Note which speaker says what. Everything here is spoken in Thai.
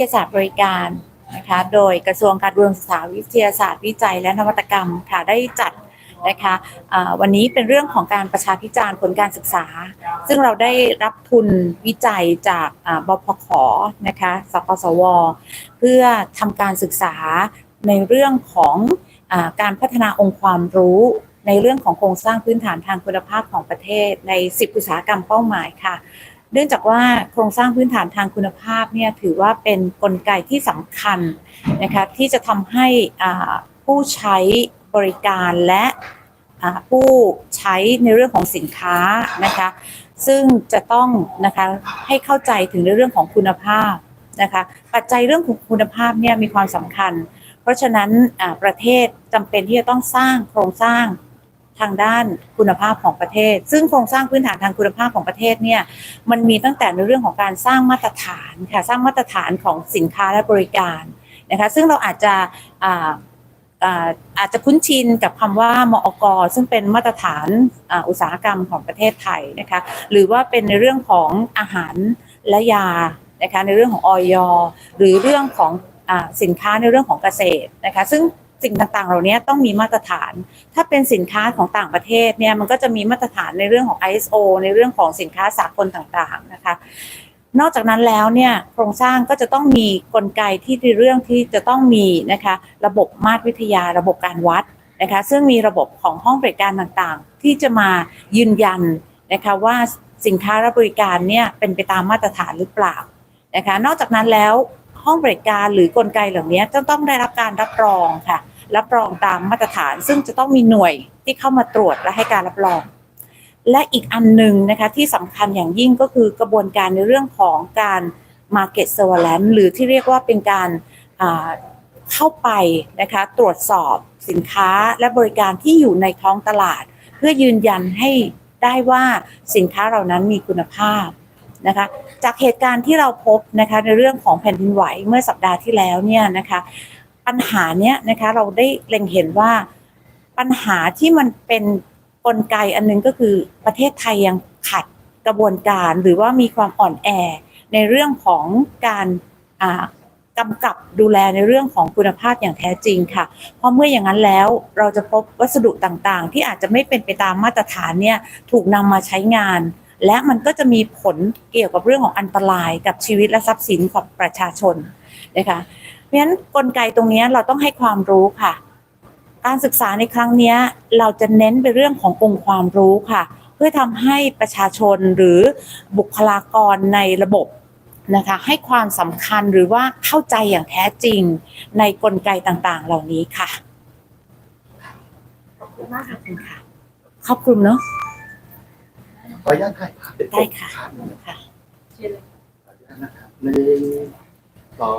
Speaker 1: ทยาศาสตร์บริการนะคะ โดยกระทรวงการอุดมศึกษาวิทยาศาสตร์วิจัย และนวัตกรรมค่ะได้จัดนะคะวันนี้เป็นเรื่องของการประชาพิจารณ์ผลการศึกษา ซึ่งเราได้รับทุนวิจัยจากบพขนะคะสปสว เพื่อทำการศึกษาในเรื่องของอการพัฒนาองค์ความรู้ในเรื่องของโครงสร้างพื้นฐานทางคุณภาพของประเทศใน 10 อุตสาหกรรมเป้าหมายค่ะ เนื่องจากว่าโครงสร้างพื้นฐานทางคุณภาพเนี่ยถือว่าเป็นกลไกที่สำคัญนะคะที่จะทำให้ผู้ใช้บริการและผู้ใช้ในเรื่องของสินค้านะคะซึ่งจะต้องนะคะให้เข้าใจถึงในเรื่องของคุณภาพนะคะปัจจัยเรื่องของคุณภาพเนี่ยมีความสำคัญ เพราะฉะนั้นประเทศจำเป็นที่จะต้องสร้างโครงสร้าง ทางด้านคุณภาพของประเทศ ซึ่งโครงสร้างพื้นฐานทางคุณภาพของประเทศเนี่ยมันมีตั้งแต่ในเรื่องของการสร้างมาตรฐานค่ะสร้างมาตรฐานของสินค้าและบริการนะคะซึ่งเราอาจจะอาจจะคุ้นชินกับคำว่ามอกซึ่งเป็นมาตรฐานอุตสาหกรรมของประเทศไทยนะคะหรือว่าเป็นในเรื่องของอาหารและยานะคะในเรื่องของออยหรือเรื่องของอสินค้าในเรื่องของเกษตรนะคะซึ่ง สิ่งต่างๆ เหล่านี้ต้องมีมาตรฐาน ถ้าเป็นสินค้าของต่างประเทศเนี่ยมันก็จะมีมาตรฐานในเรื่องของ ISO ในเรื่องของสินค้าสากลต่างๆนะคะนอกจากนั้นแล้วเนี่ยโครงสร้างก็จะต้องมีกลไกที่ในเรื่องที่จะต้องมีนะคะระบบมาตรวิทยาระบบการวัดนะคะซึ่งมีระบบของห้องบริการต่างๆ ที่จะมายืนยันนะคะว่าสินค้าและบริการเนี่ยเป็นไปตามมาตรฐานหรือเปล่านะคะนอกจากนั้นแล้วห้องบริการหรือกลไกเหล่านี้จะต้องได้รับการรับรองค่ะ รับรองตามมาตรฐาน ซึ่งจะต้องมีหน่วยที่เข้ามาตรวจและให้การรับรอง และอีกอันหนึ่งนะคะที่สำคัญอย่างยิ่งก็คือกระบวนการในเรื่องของการ Market Surveillance หรือที่เรียกว่าเป็นการเข้าไปนะคะตรวจสอบสินค้าและบริการที่อยู่ในท้องตลาด เพื่อยืนยันให้ได้ว่าสินค้าเหล่านั้นมีคุณภาพนะคะจากเหตุการณ์ที่เราพบนะคะในเรื่องของแผ่นดินไหวเมื่อสัปดาห์ที่แล้วเนี่ยนะคะ ปัญหาเนี้ยนะคะเราได้เล็งเห็นว่าปัญหาที่มันเป็นกลไกอันหนึงก็คือประเทศไทยยังขัดกระบวนการหรือว่ามีความอ่อนแอในเรื่องของการกำกับดูแลในเรื่องของคุณภาพอย่างแท้จริงค่ะ เพราะเมื่ออย่างนั้นแล้วเราจะพบวัสดุต่างๆ ที่อาจจะไม่เป็นไปตามมาตรฐานเนี่ยถูกนำมาใช้งาน และมันก็จะมีผลเกี่ยวกับเรื่องของอันตรายกับชีวิตและทรัพย์สินของประชาชนนะคะเพราะฉะนั้นกลไกตรงนี้เราต้องให้ความรู้ค่ะ การศึกษาในครั้งเนี้ยเราจะเน้นไปเรื่องขององค์ความรู้ค่ะ เพื่อทำให้ประชาชนหรือบุคลากรในระบบนะคะให้ความสำคัญหรือว่าเข้าใจอย่างแท้จริงในกลไกต่างๆ เหล่านี้ค่ะ
Speaker 2: ขอบคุณมาก
Speaker 1: ขอบคุณค่ะขอบคุณเนาะ
Speaker 2: ขออนุญาตถ่ายภาพเป็น
Speaker 1: ได้ค่ะ
Speaker 2: ภาพหนึ่ง
Speaker 1: ค่ะ
Speaker 2: ขออนุญาตนะครับหนึ่ง